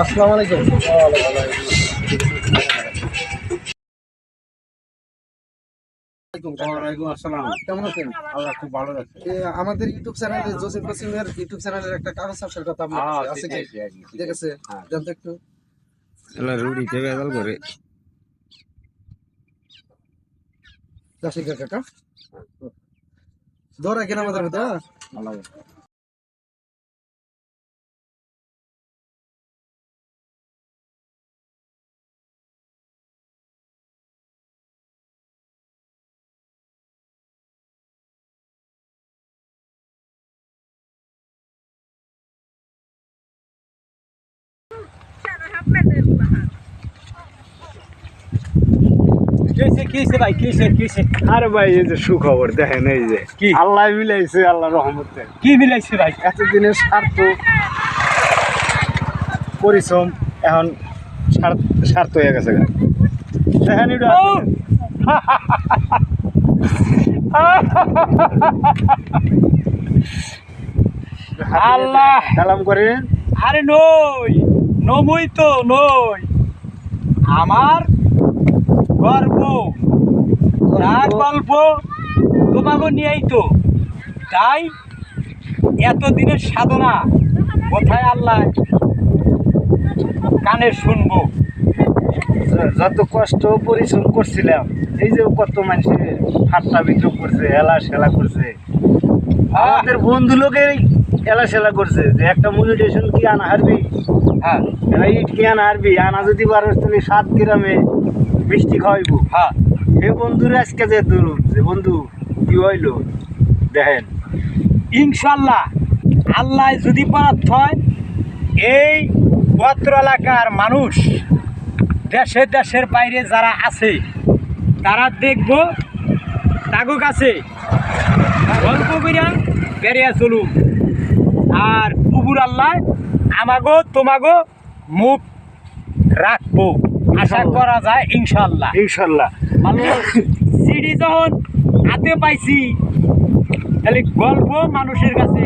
আসসালামু আলাইকুম। কেমন আছেন? আল্লাহ খুব ভালো রাখছে আমাদের ইউটিউব চ্যানেলে জোসেফ কাসিমের ইউটিউব চ্যানেলের একটা কাগজ সাবসের কথা আপনার আছে কি ঠিক আছে জানতো একটু। রুড়িতে বেদাল করে। জাসিকা কাকা। দৌড়া কেন আমাদের আরে ভাই এই যে সুখবর দেখেন এই যে। কি? আল্লাহ মিলাইছে আল্লাহ রহমতে কি মিলাইছে ভাই? এতদিনের স্বার্থ পরিশ্রম এখন স্বার্থ- হয়ে গেছে গা। দেখেন এটা। আল্লাহ! সালাম করে আরে নই নমই তো নই। আমার গর্ব। রাগ গল্প তোমাকে নিয়েই তো। তাই এতদিনের সাধনা কোথায় আল্লাহ কানে শুনব? যত কষ্ট পরিশ্রম করছিলাম এই যে কত মানুষে ঠাট্টা বিদ্রোহ করছে এলা সেলা করছে আমাদের বন্ধু লোকের এলা সেলা করছে যে একটা মনিটেশন কি আনা হারবি? হ্যাঁ। ইট কি আনা হারবি? আনা যদি পারস তাহলে সাত গ্রামে মিষ্টি খাওয়াইবো। হ্যাঁ। হে বন্ধুরা আজকে যে ধরুন যে বন্ধু কি হইল দেখেন। ইনশাল্লাহ আল্লাহ যদি পারাত হয় এই পত্র এলাকার মানুষ দেশে দেশের বাইরে যারা আছে তারা দেখব তাগো কাছে গল্প করিয়া বেরিয়ে চলুন আর কুকুর আল্লাহ আমাগো তোমাগো মুখ রাখব। আশা করা যায় ইনশাল্লাহ ইনশাল্লাহ মানুষ সিডি যখন হাতে পাইছি তাহলে গল্প মানুষের কাছে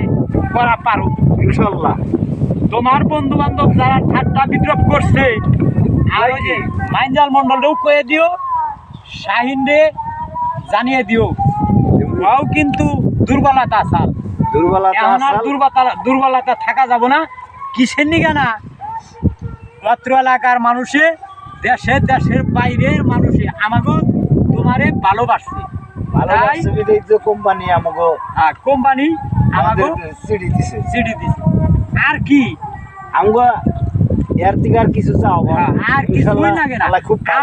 করা পারো ইনশাল্লাহ তোমার বন্ধু বান্ধব যারা ঠাট্টা বিদ্রোপ করছে আর ওই যে মাইঞ্জাল মন্ডলটাও কয়ে দিও শাহিন রে জানিয়ে দিও। ওরাও কিন্তু দুর্বলতা আসাল। দুর্বলতা এখন আর দুর্বলতা দুর্বলতা থাকা যাব না। কিসের নিগে না? পত্র এলাকার মানুষে দেশে দেশের বাইরের মানুষে আমাকে তোমারে ভালোবাসছে। কোম্পানি আমাকে কোম্পানি আমাকে সিডি দিছে। সিডি দিছে। আর কি? আমগো এর থেকে আর কিছু চাও না। আর কিছুই লাগে না।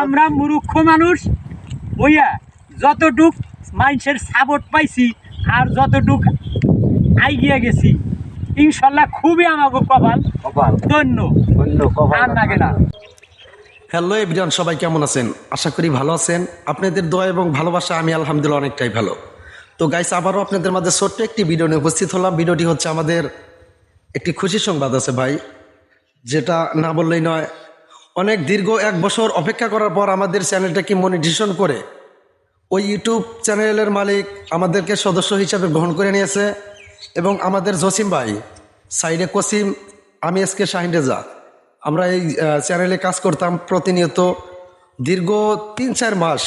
আমরা মূর্খ মানুষ ওইয়া যতটুক মানুষের সাপোর্ট পাইছি আর যতটুক আইগিয়া গেছি ইনশাল্লাহ খুবই আমাকে কপাল কপাল। ধন্য। অন্য কপাল লাগে না। হ্যালো এভরিওয়ান, সবাই কেমন আছেন? আশা করি ভালো আছেন। আপনাদের দোয়া এবং ভালোবাসা আমি আলহামদুলিল্লাহ অনেকটাই ভালো। তো গাইস আবারও আপনাদের মাঝে ছোট্ট একটি ভিডিও নিয়ে উপস্থিত হলাম। ভিডিওটি হচ্ছে আমাদের একটি খুশি সংবাদ আছে ভাই, যেটা না বললেই নয়, অনেক দীর্ঘ এক বছর অপেক্ষা করার পর আমাদের চ্যানেলটাকে মনিটেশন করে ওই ইউটিউব চ্যানেলের মালিক আমাদেরকে সদস্য হিসাবে গ্রহণ করে নিয়েছে এবং আমাদের জসিম ভাই সাইডে কসিম আমি এসকে শাহিন রেজা আমরা এই চ্যানেলে কাজ করতাম প্রতিনিয়ত দীর্ঘ তিন চার মাস।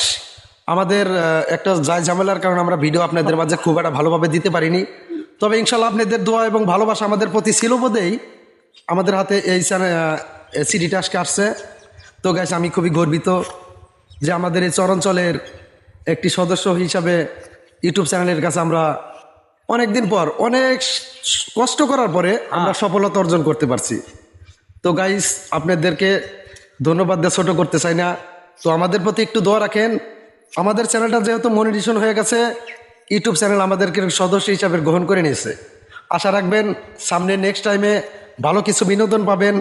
আমাদের একটা যায় ঝামেলার কারণে আমরা ভিডিও আপনাদের মাঝে খুব একটা ভালোভাবে দিতে পারিনি। তবে ইনশাল্লাহ আপনাদের দোয়া এবং ভালোবাসা আমাদের প্রতি ছিল বোধেই আমাদের হাতে এই চ্যানেল সিডিটা আজকে আসছে। তো গাছ আমি খুবই গর্বিত যে আমাদের এই চরাঞ্চলের একটি সদস্য হিসাবে ইউটিউব চ্যানেলের কাছে আমরা অনেক দিন পর অনেক কষ্ট করার পরে আমরা সফলতা অর্জন করতে পারছি। তো গাইস আপনাদেরকে ধন্যবাদ দিয়ে ছোটো করতে চাই না। তো আমাদের প্রতি একটু দোয়া রাখেন। আমাদের চ্যানেলটা যেহেতু মনিটেশন হয়ে গেছে ইউটিউব চ্যানেল আমাদেরকে সদস্য হিসাবে গ্রহণ করে নিয়েছে। আশা রাখবেন সামনে নেক্সট টাইমে ভালো কিছু বিনোদন পাবেন।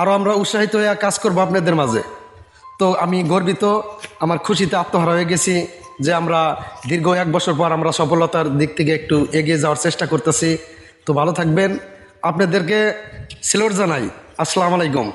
আরও আমরা উৎসাহিত হয়ে কাজ করব আপনাদের মাঝে। তো আমি গর্বিত, আমার খুশিতে আত্মহারা হয়ে গেছি যে আমরা দীর্ঘ এক বছর পর আমরা সফলতার দিক থেকে একটু এগিয়ে যাওয়ার চেষ্টা করতেছি। তো ভালো থাকবেন। আপনাদেরকে সিলোর জানাই। আসসালামু আলাইকুম